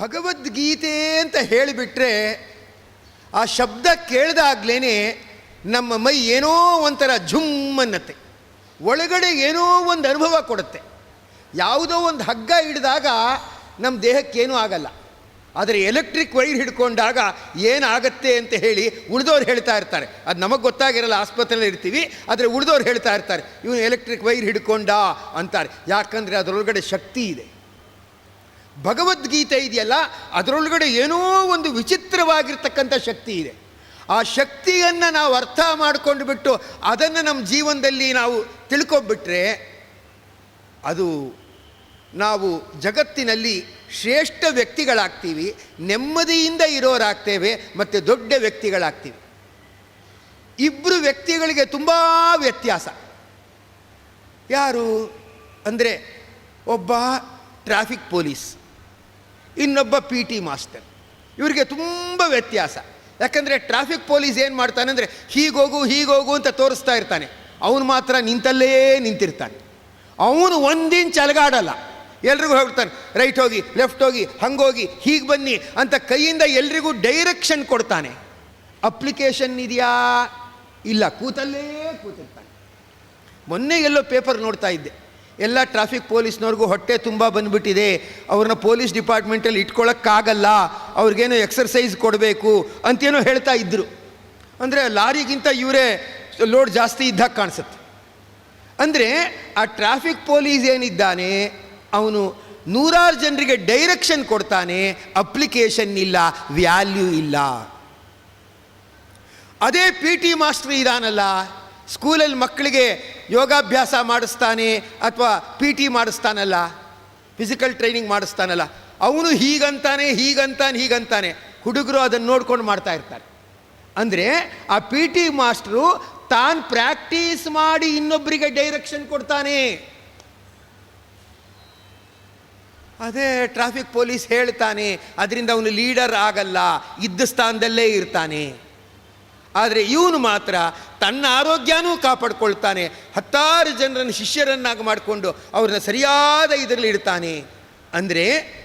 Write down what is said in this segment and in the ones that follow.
ಭಗವದ್ಗೀತೆ ಅಂತ ಹೇಳಿಬಿಟ್ರೆ ಆ ಶಬ್ದ ಕೇಳಿದಾಗ್ಲೇ ನಮ್ಮ ಮೈ ಏನೋ ಒಂಥರ ಝುಮ್ ಅನ್ನತ್ತೆ. ಒಳಗಡೆ ಏನೋ ಒಂದು ಅನುಭವ ಕೊಡುತ್ತೆ. ಯಾವುದೋ ಒಂದು ಹಗ್ಗ ಹಿಡಿದಾಗ ನಮ್ಮ ದೇಹಕ್ಕೇನೂ ಆಗಲ್ಲ. ಆದರೆ ಎಲೆಕ್ಟ್ರಿಕ್ ವೈರ್ ಹಿಡ್ಕೊಂಡಾಗ ಏನಾಗತ್ತೆ ಅಂತ ಹೇಳಿ ಉಳಿದವ್ರು ಹೇಳ್ತಾ ಇರ್ತಾರೆ. ಅದು ನಮಗೆ ಗೊತ್ತಾಗಿರಲ್ಲ, ಆಸ್ಪತ್ರೆಯಲ್ಲಿ ಇರ್ತೀವಿ, ಆದರೆ ಉಳಿದವ್ರು ಹೇಳ್ತಾ ಇರ್ತಾರೆ, ಇವನು ಎಲೆಕ್ಟ್ರಿಕ್ ವೈರ್ ಹಿಡ್ಕೊಂಡ ಅಂತಾರೆ. ಯಾಕಂದರೆ ಅದರೊಳಗಡೆ ಶಕ್ತಿ ಇದೆ. ಭಗವದ್ಗೀತೆ ಇದೆಯಲ್ಲ, ಅದರೊಳಗಡೆ ಏನೋ ಒಂದು ವಿಚಿತ್ರವಾಗಿರ್ತಕ್ಕಂಥ ಶಕ್ತಿ ಇದೆ. ಆ ಶಕ್ತಿಯನ್ನು ನಾವು ಅರ್ಥ ಮಾಡಿಕೊಂಡು ಬಿಟ್ಟು ಅದನ್ನು ನಮ್ಮ ಜೀವನದಲ್ಲಿ ನಾವು ತಿಳ್ಕೊಬಿಟ್ರೆ ಅದು ನಾವು ಜಗತ್ತಿನಲ್ಲಿ ಶ್ರೇಷ್ಠ ವ್ಯಕ್ತಿಗಳಾಗ್ತೀವಿ, ನೆಮ್ಮದಿಯಿಂದ ಇರೋರಾಗ್ತೇವೆ ಮತ್ತು ದೊಡ್ಡ ವ್ಯಕ್ತಿಗಳಾಗ್ತೀವಿ. ಇಬ್ಬರು ವ್ಯಕ್ತಿಗಳಿಗೆ ತುಂಬ ವ್ಯತ್ಯಾಸ. ಯಾರು? ಅಂದರೆ ಒಬ್ಬ ಟ್ರಾಫಿಕ್ ಪೊಲೀಸ್. ಇನ್ನೊಬ್ಬ ಪಿ ಟಿ ಮಾಸ್ಟರ್ ಇವರಿಗೆ ತುಂಬ ವ್ಯತ್ಯಾಸ. ಯಾಕಂದರೆ ಟ್ರಾಫಿಕ್ ಪೊಲೀಸ್ ಏನು ಮಾಡ್ತಾನೆ ಅಂದರೆ, ಹೀಗೋಗು ಹೀಗೋಗು ಅಂತ ತೋರಿಸ್ತಾ ಇರ್ತಾನೆ. ಅವನು ಮಾತ್ರ ನಿಂತಲ್ಲೇ ನಿಂತಿರ್ತಾನೆ. ಅವನು ಒಂದಿಂಚ್ ಅಲಗಾಡಲ್ಲ ಎಲ್ರಿಗೂ ಹೋಗ್ತಾನೆ ರೈಟ್ ಹೋಗಿ, ಲೆಫ್ಟ್ ಹೋಗಿ ಹಂಗೋಗಿ ಹೀಗೆ ಬನ್ನಿ ಅಂತ ಕೈಯಿಂದ ಎಲ್ರಿಗೂ ಡೈರೆಕ್ಷನ್ ಕೊಡ್ತಾನೆ. ಅಪ್ಲಿಕೇಶನ್ ಇದೆಯಾ? ಇಲ್ಲ, ಕೂತಲ್ಲೇ ಕೂತಿರ್ತಾನೆ. ಮೊನ್ನೆ ಎಲ್ಲೋ ಪೇಪರ್ ನೋಡ್ತಾ ಇದ್ದೆ. ಎಲ್ಲ ಟ್ರಾಫಿಕ್ ಪೊಲೀಸ್ನವ್ರಿಗೂ ಹೊಟ್ಟೆ ತುಂಬ ಬಂದ್ಬಿಟ್ಟಿದೆ. ಅವ್ರನ್ನ ಪೊಲೀಸ್ ಡಿಪಾರ್ಟ್ಮೆಂಟಲ್ಲಿ ಇಟ್ಕೊಳ್ಳೋಕ್ಕಾಗಲ್ಲ ಅವ್ರಿಗೇನೋ ಎಕ್ಸರ್ಸೈಸ್ ಕೊಡಬೇಕು ಅಂತೇನೋ ಹೇಳ್ತಾ ಇದ್ದರು ಅಂದರೆ ಲಾರಿಗಿಂತ ಇವರೇ ಲೋಡ್ ಜಾಸ್ತಿ ಇದ್ದಾಗ ಕಾಣಿಸುತ್ತೆ. ಅಂದರೆ ಆ ಟ್ರಾಫಿಕ್ ಪೊಲೀಸ್ ಏನಿದ್ದಾನೆ, ಅವನು ನೂರಾರು ಜನರಿಗೆ ಡೈರೆಕ್ಷನ್ ಕೊಡ್ತಾನೆ ಅಪ್ಲಿಕೇಶನ್ ಇಲ್ಲ ವ್ಯಾಲ್ಯೂ ಇಲ್ಲ. ಅದೇ ಪಿ ಟಿ ಮಾಸ್ಟರ್ ಇದಾನಲ್ಲ ಸ್ಕೂಲಲ್ಲಿ ಮಕ್ಕಳಿಗೆ ಯೋಗಾಭ್ಯಾಸ ಮಾಡಿಸ್ತಾನೆ ಅಥವಾ ಪಿ ಟಿ ಮಾಡಿಸ್ತಾನಲ್ಲ ಫಿಸಿಕಲ್ ಟ್ರೈನಿಂಗ್ ಮಾಡಿಸ್ತಾನಲ್ಲ, ಅವನು ಹೀಗಂತಾನೆ ಹೀಗಂತಾನೆ ಹೀಗಂತಾನೆ. ಹುಡುಗರು ಅದನ್ನು ನೋಡ್ಕೊಂಡು ಮಾಡ್ತಾ ಇರ್ತಾರೆ. ಅಂದರೆ ಆ ಪಿ ಟಿ ಮಾಸ್ಟ್ರು ತಾನು ಪ್ರಾಕ್ಟೀಸ್ ಮಾಡಿ ಇನ್ನೊಬ್ಬರಿಗೆ ಡೈರೆಕ್ಷನ್ ಕೊಡ್ತಾನೆ. ಅದೇ ಟ್ರಾಫಿಕ್ ಪೊಲೀಸ್ ಹೇಳ್ತಾನೆ, ಅದರಿಂದ ಅವನು ಲೀಡರ್ ಆಗಲ್ಲ, ಇದ್ದ ಸ್ಥಾನದಲ್ಲೇ ಇರ್ತಾನೆ. ಆದರೆ ಇವನು ಮಾತ್ರ ತನ್ನ ಆರೋಗ್ಯನೂ ಕಾಪಾಡ್ಕೊಳ್ತಾನೆ. ಹತ್ತಾರು ಜನರನ್ನು ಶಿಷ್ಯರನ್ನಾಗಿ ಮಾಡಿಕೊಂಡು ಅವ್ರನ್ನ ಸರಿಯಾದ ಇದರಲ್ಲಿ ಇಡ್ತಾನೆ. ಅಂದರೆ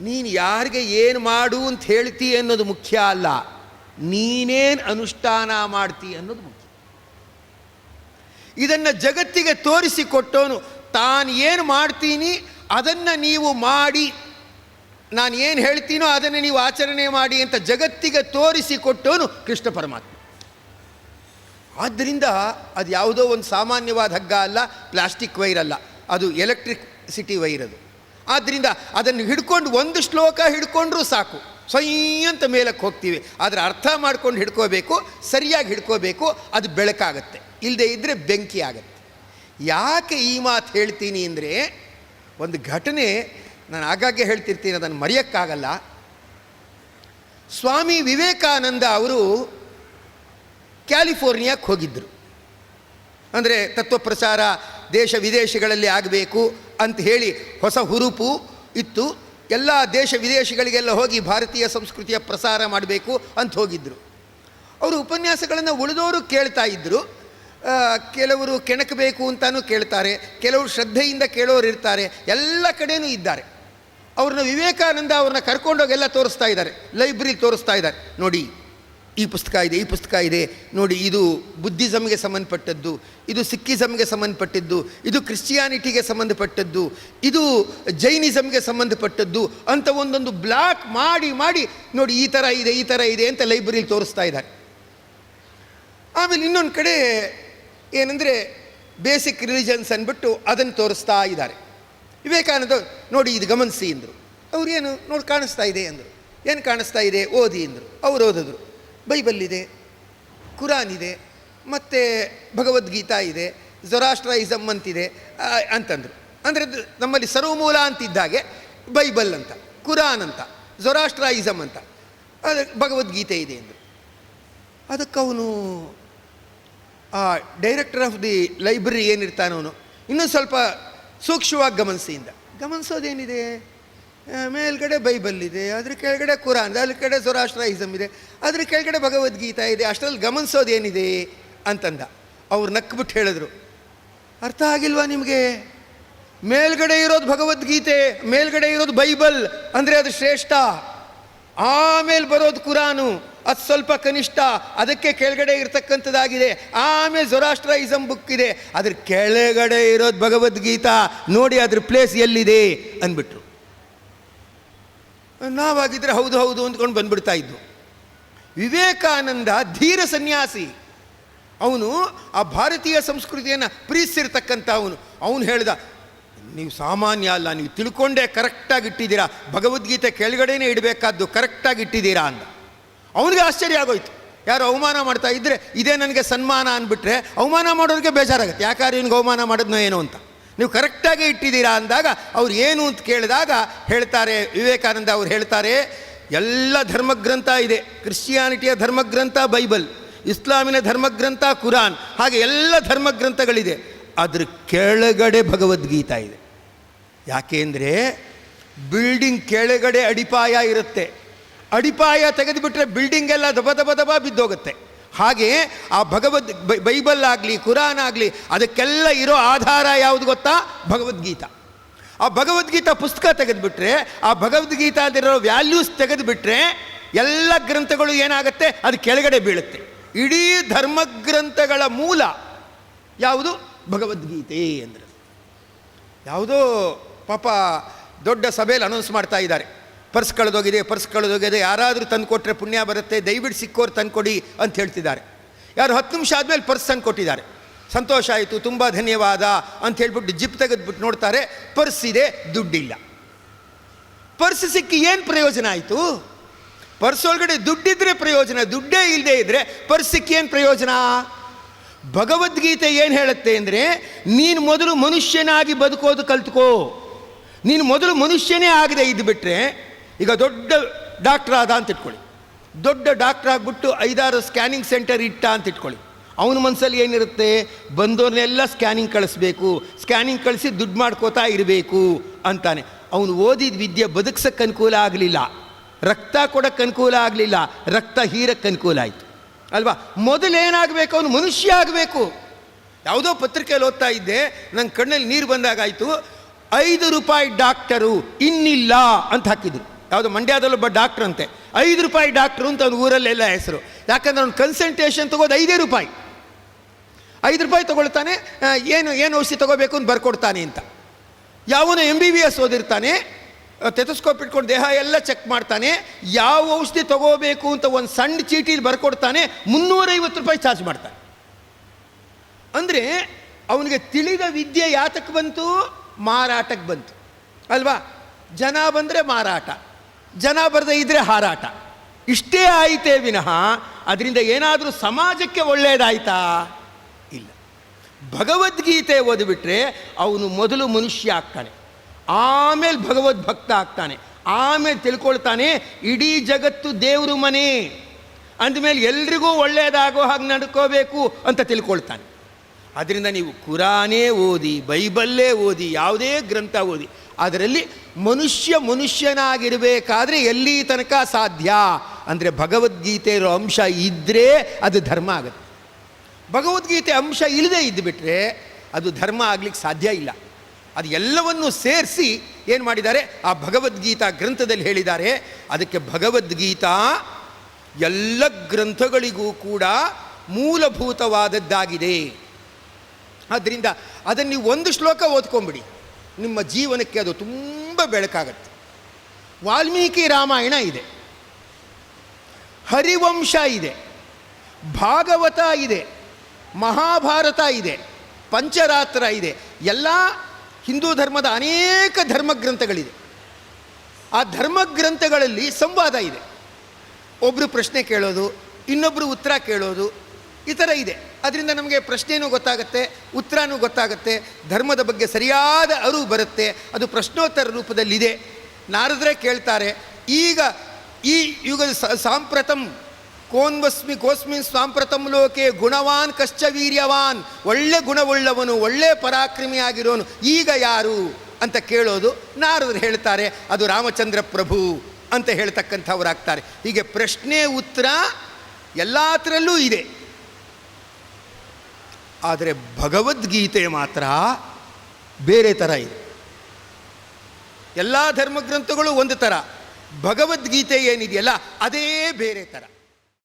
ನೀನು ಯಾರಿಗೆ ಏನು ಮಾಡು ಅಂತ ಹೇಳ್ತಿ ಅನ್ನೋದು ಮುಖ್ಯ ಅಲ್ಲ. ನೀನೇನು ಅನುಷ್ಠಾನ ಮಾಡ್ತೀಯ ಅನ್ನೋದು ಮುಖ್ಯ. ಇದನ್ನು ಜಗತ್ತಿಗೆ ತೋರಿಸಿಕೊಟ್ಟವನು ತಾನು ಏನು ಮಾಡ್ತೀನಿ ಅದನ್ನು ನೀವು ಮಾಡಿ ನಾನು ಏನು ಹೇಳ್ತೀನೋ ಅದನ್ನು ನೀವು ಆಚರಣೆ ಮಾಡಿ ಅಂತ ಜಗತ್ತಿಗೆ ತೋರಿಸಿಕೊಟ್ಟವನು ಕೃಷ್ಣ ಪರಮಾತ್ಮ. ಆದ್ದರಿಂದ ಅದು ಯಾವುದೋ ಒಂದು ಸಾಮಾನ್ಯವಾದ ಹಗ್ಗ ಅಲ್ಲ, ಪ್ಲಾಸ್ಟಿಕ್ ವೈರ್ ಅಲ್ಲ, ಅದು ಎಲೆಕ್ಟ್ರಿಸಿಟಿ ವೈರ್ ಅದು. ಆದ್ದರಿಂದ ಅದನ್ನು ಹಿಡ್ಕೊಂಡು ಒಂದು ಶ್ಲೋಕ ಹಿಡ್ಕೊಂಡ್ರೂ ಸಾಕು. ಅಂತ ಮೇಲಕ್ಕೆ ಹೋಗ್ತೀವಿ. ಆದರೆ ಅರ್ಥ ಮಾಡ್ಕೊಂಡು ಹಿಡ್ಕೋಬೇಕು, ಸರಿಯಾಗಿ ಹಿಡ್ಕೋಬೇಕು, ಅದು ಬೆಳಕಾಗತ್ತೆ. ಇಲ್ಲದೆ ಇದ್ದರೆ ಬೆಂಕಿ ಆಗತ್ತೆ. ಯಾಕೆ ಈ ಮಾತು ಹೇಳ್ತೀನಿ ಅಂದರೆ, ಒಂದು ಘಟನೆ ನಾನು ಆಗಾಗ್ಗೆ ಹೇಳ್ತಿರ್ತೀನಿ, ಅದನ್ನು ಮರೆಯೋಕ್ಕಾಗಲ್ಲ. ಸ್ವಾಮಿ ವಿವೇಕಾನಂದ ಅವರು ಕ್ಯಾಲಿಫೋರ್ನಿಯಾಕ್ಕೆ ಹೋಗಿದ್ದರು ಅಂದರೆ ತತ್ವಪ್ರಚಾರ ದೇಶ ವಿದೇಶಗಳಲ್ಲಿ ಆಗಬೇಕು ಅಂತ ಹೇಳಿ ಹೊಸ ಹುರುಪು ಇತ್ತು. ಎಲ್ಲ ದೇಶ ವಿದೇಶಗಳಿಗೆಲ್ಲ ಹೋಗಿ ಭಾರತೀಯ ಸಂಸ್ಕೃತಿಯ ಪ್ರಸಾರ ಮಾಡಬೇಕು ಅಂತ ಹೋಗಿದ್ದರು ಅವರು ಉಪನ್ಯಾಸಗಳನ್ನು ಉಳಿದವರು ಕೇಳ್ತಾ ಇದ್ದರು ಕೆಲವರು ಕೆಣಕಬೇಕು ಅಂತಲೂ ಕೇಳ್ತಾರೆ, ಕೆಲವರು ಶ್ರದ್ಧೆಯಿಂದ ಕೇಳೋರು ಇರ್ತಾರೆ, ಎಲ್ಲ ಕಡೆಯೂ ಇದ್ದಾರೆ. ಅವ್ರನ್ನ ವಿವೇಕಾನಂದ ಅವ್ರನ್ನ ಕರ್ಕೊಂಡೋಗೆಲ್ಲ ತೋರಿಸ್ತಾ ಇದ್ದಾರೆ. ಲೈಬ್ರರಿ ತೋರಿಸ್ತಾ ಇದ್ದಾರೆ. ನೋಡಿ, ಈ ಪುಸ್ತಕ ಇದೆ, ಈ ಪುಸ್ತಕ ಇದೆ. ನೋಡಿ, ಇದು ಬುದ್ಧಿಸಮ್ಗೆ ಸಂಬಂಧಪಟ್ಟದ್ದು, ಇದು ಸಿಕ್ಕಿಸಮ್ಗೆ ಸಂಬಂಧಪಟ್ಟಿದ್ದು, ಇದು ಕ್ರಿಶ್ಚಿಯಾನಿಟಿಗೆ ಸಂಬಂಧಪಟ್ಟದ್ದು, ಇದು ಜೈನಿಸಮ್ಗೆ ಸಂಬಂಧಪಟ್ಟದ್ದು, ಅಂತ ಒಂದೊಂದು ಬ್ಲಾಕ್ ಮಾಡಿ ಮಾಡಿ, ನೋಡಿ, ಈ ಥರ ಇದೆ, ಈ ಥರ ಇದೆ ಅಂತ ಲೈಬ್ರರಿಲಿ ತೋರಿಸ್ತಾ ಇದ್ದಾರೆ. ಆಮೇಲೆ ಇನ್ನೊಂದು ಕಡೆ ಏನಂದರೆ, ಬೇಸಿಕ್ ರಿಲಿಜನ್ಸ್ ಅಂದ್ಬಿಟ್ಟು ಅದನ್ನು ತೋರಿಸ್ತಾ ಇದ್ದಾರೆ. ವಿವೇಕಾನಂದ ನೋಡಿ ಇದು ಗಮನಿಸಿ ಅಂದರು ಅವ್ರು ಏನು ನೋಡಿ ಕಾಣಿಸ್ತಾ ಇದೆ ಅಂದರು ಏನು ಕಾಣಿಸ್ತಾ ಇದೆ? ಓದಿ ಅಂದರು ಅವ್ರು ಓದಿದ್ರು. ಬೈಬಲ್ ಇದೆ, ಕುರಾನ್ ಇದೆ, ಮತ್ತು ಭಗವದ್ಗೀತಾ ಇದೆ ಜೊರಾಷ್ಟ್ರೈಸಮ್ ಅಂತಿದೆ ಅಂತಂದರು. ಅಂದರೆ ಅದು ನಮ್ಮಲ್ಲಿ ಸರ್ವಮೂಲ ಅಂತಿದ್ದಾಗೆ ಬೈಬಲ್ ಅಂತ, ಕುರಾನ್ ಅಂತ ಜೊರಾಷ್ಟ್ರೈಸಮ್ ಅಂತ. ಅದು ಭಗವದ್ಗೀತೆ ಇದೆ ಅಂದರು ಅದಕ್ಕೆ ಅವನು, ಆ, ಡೈರೆಕ್ಟರ್ ಆಫ್ ದಿ ಲೈಬ್ರರಿ ಏನಿರ್ತಾನವನು ಇನ್ನೂ ಸ್ವಲ್ಪ ಸೂಕ್ಷ್ಮವಾಗಿ ಗಮನಿಸಿಯಿಂದ. ಗಮನಿಸೋದೇನಿದೆ? ಮೇಲ್ಗಡೆ ಬೈಬಲ್ ಇದೆ, ಅದ್ರ ಕೆಳಗಡೆ ಕುರಾನ್ ಅದ್ರ ಕಡೆ ಸೊರಾಷ್ಟ್ರೈಸಮ್ ಇದೆ, ಅದ್ರ ಕೆಳಗಡೆ ಭಗವದ್ಗೀತಾ ಇದೆ, ಅಷ್ಟರಲ್ಲಿ ಗಮನಿಸೋದೇನಿದೆ ಅಂತಂದ. ಅವ್ರು ನಕ್ಬಿಟ್ಟು ಹೇಳಿದ್ರು. ಅರ್ಥ ಆಗಿಲ್ವಾ ನಿಮಗೆ? ಮೇಲ್ಗಡೆ ಇರೋದು ಭಗವದ್ಗೀತೆ, ಮೇಲ್ಗಡೆ ಇರೋದು ಬೈಬಲ್, ಅಂದರೆ ಅದು ಶ್ರೇಷ್ಠ. ಆಮೇಲೆ ಬರೋದು ಕುರಾನು. ಅದು ಸ್ವಲ್ಪ ಕನಿಷ್ಠ. ಅದಕ್ಕೆ ಕೆಳಗಡೆ ಇರತಕ್ಕಂಥದ್ದಾಗಿದೆ. ಆಮೇಲೆ ಜೊರಾಷ್ಟ್ರೈಸಮ್ ಬುಕ್ ಇದೆ. ಅದ್ರ ಕೆಳಗಡೆ ಇರೋದು ಭಗವದ್ಗೀತಾ. ನೋಡಿ ಅದ್ರ ಪ್ಲೇಸ್ ಎಲ್ಲಿದೆ ಅಂದ್ಬಿಟ್ರು. ನಾವಾಗಿದ್ರೆ ಹೌದು ಹೌದು ಅಂದ್ಕೊಂಡು ಬಂದ್ಬಿಡ್ತಾ ಇದ್ದು ವಿವೇಕಾನಂದ ಧೀರ ಸನ್ಯಾಸಿ. ಅವನು ಆ ಭಾರತೀಯ ಸಂಸ್ಕೃತಿಯನ್ನು ಪ್ರೀತಿಸಿರ್ತಕ್ಕಂಥ ಅವನು. ಅವನು ಹೇಳ್ದ ನೀವು ಸಾಮಾನ್ಯ ಅಲ್ಲ, ನೀವು ತಿಳ್ಕೊಂಡೇ ಕರೆಕ್ಟಾಗಿ ಇಟ್ಟಿದ್ದೀರಾ. ಭಗವದ್ಗೀತೆ ಕೆಳಗಡೆನೇ ಇಡಬೇಕಾದ್ದು ಕರೆಕ್ಟಾಗಿ ಇಟ್ಟಿದ್ದೀರಾ ಅಂತ. ಅವನಿಗೆ ಆಶ್ಚರ್ಯ ಆಗೋಯ್ತು. ಯಾರು ಅವಮಾನ ಮಾಡ್ತಾ ಇದ್ದರೆ ಇದೇ ನನಗೆ ಸನ್ಮಾನ ಅಂದ್ಬಿಟ್ರೆ ಅವಮಾನ ಮಾಡೋರಿಗೆ ಬೇಜಾರಾಗುತ್ತೆ. ಯಾಕಾರು ಇವನಿಗೆ ಅವಮಾನ ಮಾಡಿದ್ನೋ ಏನೋ ಅಂತ. ನೀವು ಕರೆಕ್ಟಾಗಿ ಇಟ್ಟಿದ್ದೀರಾ ಅಂದಾಗ ಅವ್ರು ಏನು ಅಂತ ಕೇಳಿದಾಗ ಹೇಳ್ತಾರೆ, ವಿವೇಕಾನಂದ ಅವ್ರು ಹೇಳ್ತಾರೆ, ಎಲ್ಲ ಧರ್ಮಗ್ರಂಥ ಇದೆ. ಕ್ರಿಶ್ಚಿಯಾನಿಟಿಯ ಧರ್ಮಗ್ರಂಥ ಬೈಬಲ್, ಇಸ್ಲಾಮಿನ ಧರ್ಮಗ್ರಂಥ ಕುರಾನ್, ಹಾಗೆ ಎಲ್ಲ ಧರ್ಮಗ್ರಂಥಗಳಿದೆ. ಅದ್ರ ಕೆಳಗಡೆ ಭಗವದ್ಗೀತಾ ಇದೆ. ಯಾಕೆಂದರೆ ಬಿಲ್ಡಿಂಗ್ ಕೆಳಗಡೆ ಅಡಿಪಾಯ ಇರುತ್ತೆ. ಅಡಿಪಾಯ ತೆಗೆದುಬಿಟ್ರೆ ಬಿಲ್ಡಿಂಗ್ ಎಲ್ಲ ದಬ ದಬ ದಬ ಬಿದ್ದೋಗುತ್ತೆ. ಹಾಗೆ ಆ ಭಗವದ್ ಬೈಬಲ್ ಆಗಲಿ, ಕುರಾನ್ ಆಗಲಿ, ಅದಕ್ಕೆಲ್ಲ ಇರೋ ಆಧಾರ ಯಾವುದು ಗೊತ್ತಾ? ಭಗವದ್ಗೀತಾ. ಆ ಭಗವದ್ಗೀತಾ ಪುಸ್ತಕ ತೆಗೆದುಬಿಟ್ರೆ, ಆ ಭಗವದ್ಗೀತಾದಿರೋ ವ್ಯಾಲ್ಯೂಸ್ ತೆಗೆದುಬಿಟ್ರೆ ಎಲ್ಲ ಗ್ರಂಥಗಳು ಏನಾಗುತ್ತೆ? ಅದು ಕೆಳಗಡೆ ಬೀಳುತ್ತೆ. ಇಡೀ ಧರ್ಮಗ್ರಂಥಗಳ ಮೂಲ ಯಾವುದು? ಭಗವದ್ಗೀತೆ ಅಂದರೆ. ಯಾವುದೋ ಪಾಪ ದೊಡ್ಡ ಸಭೆಯಲ್ಲಿ ಅನೌನ್ಸ್ ಮಾಡ್ತಾ ಇದ್ದಾರೆ. ಪರ್ಸ್ ಕಳೆದೋಗಿದೆ ಪರ್ಸ್ ಕಳೆದೋಗಿದೆ, ಯಾರಾದರೂ ತಂದು ಕೊಟ್ಟರೆ ಪುಣ್ಯ ಬರುತ್ತೆ, ದಯವಿಟ್ಟು ಸಿಕ್ಕೋರು ತಂದುಕೊಡಿ ಅಂತ ಹೇಳ್ತಿದ್ದಾರೆ. ಯಾರು ಹತ್ತು ನಿಮಿಷ ಆದಮೇಲೆ ಪರ್ಸ್ ತಂದು ಕೊಟ್ಟಿದ್ದಾರೆ. ಸಂತೋಷ ಆಯಿತು, ತುಂಬ ಧನ್ಯವಾದ ಅಂತ ಹೇಳ್ಬಿಟ್ಟು ಜಿಪ್ ತೆಗೆದ್ಬಿಟ್ಟು ನೋಡ್ತಾರೆ, ಪರ್ಸ್ ಇದೆ, ದುಡ್ಡಿಲ್ಲ. ಪರ್ಸ್ ಸಿಕ್ಕಿ ಏನು ಪ್ರಯೋಜನ ಆಯಿತು? ಪರ್ಸ್ ಒಳಗಡೆ ದುಡ್ಡಿದ್ರೆ ಪ್ರಯೋಜನ, ದುಡ್ಡೇ ಇಲ್ಲದೆ ಇದ್ದರೆ ಪರ್ಸ್ ಸಿಕ್ಕಿ ಏನು ಪ್ರಯೋಜನ? ಭಗವದ್ಗೀತೆ ಏನು ಹೇಳುತ್ತೆ ಅಂದರೆ, ನೀನು ಮೊದಲು ಮನುಷ್ಯನಾಗಿ ಬದುಕೋದು ಕಲ್ತ್ಕೋ. ನೀನು ಮೊದಲು ಮನುಷ್ಯನೇ ಆಗದೆ ಇದ್ದುಬಿಟ್ರೆ ಈಗ ದೊಡ್ಡ ಡಾಕ್ಟ್ರ್ ಆದ ಅಂತ ಇಟ್ಕೊಳ್ಳಿ. ದೊಡ್ಡ ಡಾಕ್ಟ್ರ್ ಆಗಿಬಿಟ್ಟು ಐದಾರು ಸ್ಕ್ಯಾನಿಂಗ್ ಸೆಂಟರ್ ಇಟ್ಟ ಅಂತ ಇಟ್ಕೊಳ್ಳಿ. ಅವನ ಮನಸ್ಸಲ್ಲಿ ಏನಿರುತ್ತೆ? ಬಂದವ್ರನ್ನೆಲ್ಲ ಸ್ಕ್ಯಾನಿಂಗ್ ಕಳಿಸ್ಬೇಕು. ಸ್ಕ್ಯಾನಿಂಗ್ ಕಳಿಸಿ ದುಡ್ಡು ಮಾಡ್ಕೋತಾ ಇರಬೇಕು ಅಂತಾನೆ. ಅವನು ಓದಿದ ವಿದ್ಯೆ ಬದುಕ್ಸಕ್ಕೆ ಅನುಕೂಲ ಆಗಲಿಲ್ಲ. ರಕ್ತ ಕೊಡಕ್ಕೆ ಅನುಕೂಲ ಆಗಲಿಲ್ಲ. ರಕ್ತ ಹೀರಕ್ಕೆ ಅನುಕೂಲ ಆಯಿತು. ಅಲ್ವಾ? ಮೊದಲೇನಾಗಬೇಕು? ಅವನು ಮನುಷ್ಯ ಆಗಬೇಕು. ಯಾವುದೋ ಪತ್ರಿಕೆಯಲ್ಲಿ ಓದ್ತಾ ಇದ್ದೆ ನನ್ನ ಕಣ್ಣಲ್ಲಿ ನೀರು ಬಂದಾಗಾಯಿತು. ಐದು ರೂಪಾಯಿ ಡಾಕ್ಟರು ಇನ್ನಿಲ್ಲ ಅಂತ ಹಾಕಿದ್ರು. ಯಾವುದೋ ಮಂಡ್ಯದಲ್ಲೊಬ್ಬ ಡಾಕ್ಟ್ರ್ ಅಂತೆ. ಐದು ರೂಪಾಯಿ ಡಾಕ್ಟ್ರು ಅಂತ ಅವ್ನ ಊರಲ್ಲೆಲ್ಲ ಹೆಸರು. ಯಾಕಂದ್ರೆ ಅವ್ನು ಕನ್ಸಂಟ್ರೇಷನ್ ತಗೋದು ಐದೇ ರೂಪಾಯಿ. ಐದು ರೂಪಾಯಿ ತೊಗೊಳ್ತಾನೆ ಏನು ಏನು ಔಷಧಿ ತಗೋಬೇಕು ಅಂತ ಬರ್ಕೊಡ್ತಾನೆ ಅಂತ. ಯಾವನು ಎಂ ಬಿ ಬಿ ಎಸ್ ಓದಿರ್ತಾನೆ ತೆತಸ್ಕೋಪ್ ಇಟ್ಕೊಂಡು ದೇಹ ಎಲ್ಲ ಚೆಕ್ ಮಾಡ್ತಾನೆ. ಯಾವ ಔಷಧಿ ತಗೋಬೇಕು ಅಂತ ಒಂದು ಸಣ್ಣ ಚೀಟಿಲಿ ಬರ್ಕೊಡ್ತಾನೆ, ಮುನ್ನೂರೈವತ್ತು ರೂಪಾಯಿ ಚಾರ್ಜ್ ಮಾಡ್ತಾನೆ. ಅಂದರೆ ಅವನಿಗೆ ತಿಳಿದ ವಿದ್ಯೆ ಯಾತಕ್ಕೆ ಬಂತು? ಮಾರಾಟಕ್ಕೆ ಬಂತು. ಅಲ್ವಾ? ಜನ ಬಂದರೆ ಮಾರಾಟ, ಜನ ಬರದೇ ಇದ್ದರೆ ಹಾರಾಟ. ಇಷ್ಟೇ ಆಯಿತೇ ವಿನಃ ಅದರಿಂದ ಏನಾದರೂ ಸಮಾಜಕ್ಕೆ ಒಳ್ಳೆಯದಾಯ್ತಾ ಇಲ್ಲ. ಭಗವದ್ಗೀತೆ ಓದಿಬಿಟ್ರೆ ಅವನು ಮೊದಲು ಮನುಷ್ಯ ಆಗ್ತಾನೆ. ಆಮೇಲೆ ಭಗವದ್ ಭಕ್ತ ಆಗ್ತಾನೆ. ಆಮೇಲೆ ತಿಳ್ಕೊಳ್ತಾನೆ, ಇಡೀ ಜಗತ್ತು ದೇವರು ಮನೆ. ಅಂದಮೇಲೆ ಎಲ್ರಿಗೂ ಒಳ್ಳೆಯದಾಗೋ ಹಾಗೆ ನಡ್ಕೋಬೇಕು ಅಂತ ತಿಳ್ಕೊಳ್ತಾನೆ. ಅದರಿಂದ ನೀವು ಕುರಾನೇ ಓದಿ, ಬೈಬಲ್ಲೇ ಓದಿ, ಯಾವುದೇ ಗ್ರಂಥ ಓದಿ, ಅದರಲ್ಲಿ ಮನುಷ್ಯ ಮನುಷ್ಯನಾಗಿರಬೇಕಾದ್ರೆ ಎಲ್ಲಿ ತನಕ ಸಾಧ್ಯ? ಅಂದರೆ ಭಗವದ್ಗೀತೆ ಇರೋ ಅಂಶ ಇದ್ದರೆ ಅದು ಧರ್ಮ ಆಗುತ್ತೆ. ಭಗವದ್ಗೀತೆ ಅಂಶ ಇಲ್ಲದೆ ಇದ್ದುಬಿಟ್ರೆ ಅದು ಧರ್ಮ ಆಗ್ಲಿಕ್ಕೆ ಸಾಧ್ಯ ಇಲ್ಲ. ಅದು ಎಲ್ಲವನ್ನೂ ಸೇರಿಸಿ ಏನು ಮಾಡಿದ್ದಾರೆ? ಆ ಭಗವದ್ಗೀತಾ ಗ್ರಂಥದಲ್ಲಿ ಹೇಳಿದ್ದಾರೆ. ಅದಕ್ಕೆ ಭಗವದ್ಗೀತಾ ಎಲ್ಲ ಗ್ರಂಥಗಳಿಗೂ ಕೂಡ ಮೂಲಭೂತವಾದದ್ದಾಗಿದೆ. ಆದ್ದರಿಂದ ಅದನ್ನು ನೀವು ಒಂದು ಶ್ಲೋಕ ಓದ್ಕೊಂಬಿಡಿ. ನಿಮ್ಮ ಜೀವನಕ್ಕೆ ಅದು ತುಂಬ ಬೆಳಕಾಗತ್ತೆ. ವಾಲ್ಮೀಕಿ ರಾಮಾಯಣ ಇದೆ. ಹರಿವಂಶ ಇದೆ. ಭಾಗವತ ಇದೆ. ಮಹಾಭಾರತ ಇದೆ. ಪಂಚರಾತ್ರ ಇದೆ. ಎಲ್ಲ ಹಿಂದೂ ಧರ್ಮದ ಅನೇಕ ಧರ್ಮಗ್ರಂಥಗಳಿದೆ. ಆ ಧರ್ಮಗ್ರಂಥಗಳಲ್ಲಿ ಸಂವಾದ ಇದೆ. ಒಬ್ಬರು ಪ್ರಶ್ನೆ ಕೇಳೋದು ಇನ್ನೊಬ್ಬರು ಉತ್ತರ ಕೇಳೋದು, ಈ ಥರ ಇದೆ. ಅದರಿಂದ ನಮಗೆ ಪ್ರಶ್ನೆಯೂ ಗೊತ್ತಾಗುತ್ತೆ, ಉತ್ತರನೂ ಗೊತ್ತಾಗುತ್ತೆ, ಧರ್ಮದ ಬಗ್ಗೆ ಸರಿಯಾದ ಅರಿವು ಬರುತ್ತೆ, ಅದು ಪ್ರಶ್ನೋತ್ತರ ರೂಪದಲ್ಲಿದೆ. ನಾರದ್ರೆ ಕೇಳ್ತಾರೆ, ಈಗ ಈ ಯುಗದ ಸಾಂಪ್ರತಂ ಕೋನ್ವಸ್ಮಿ ಕೋಸ್ಮಿನ್ ಸಾಂಪ್ರತಂ ಲೋಕೆ ಗುಣವಾನ್ ಕಶ್ಚ ವೀರ್ಯವಾನ್. ಒಳ್ಳೆ ಗುಣವುಳ್ಳವನು, ಒಳ್ಳೆ ಪರಾಕ್ರಮಿಯಾಗಿರೋನು. ಈಗ ಯಾರು ಅಂತ ಕೇಳೋದು ನಾರದರು ಹೇಳ್ತಾರೆ, ಅದು ರಾಮಚಂದ್ರ ಪ್ರಭು ಅಂತ ಹೇಳ್ತಕ್ಕಂಥವ್ರಾಗ್ತಾರೆ. ಹೀಗೆ ಪ್ರಶ್ನೆ ಉತ್ತರ ಎಲ್ಲತ್ರಲ್ಲೂ ಇದೆ. ಆದರೆ ಭಗವದ್ಗೀತೆ ಮಾತ್ರ ಬೇರೆ ಥರ ಇದೆ. ಎಲ್ಲ ಧರ್ಮಗ್ರಂಥಗಳು ಒಂದು ಥರ ಭಗವದ್ಗೀತೆ ಏನಿದೆಯಲ್ಲ, ಅದೇ ಬೇರೆ ಥರ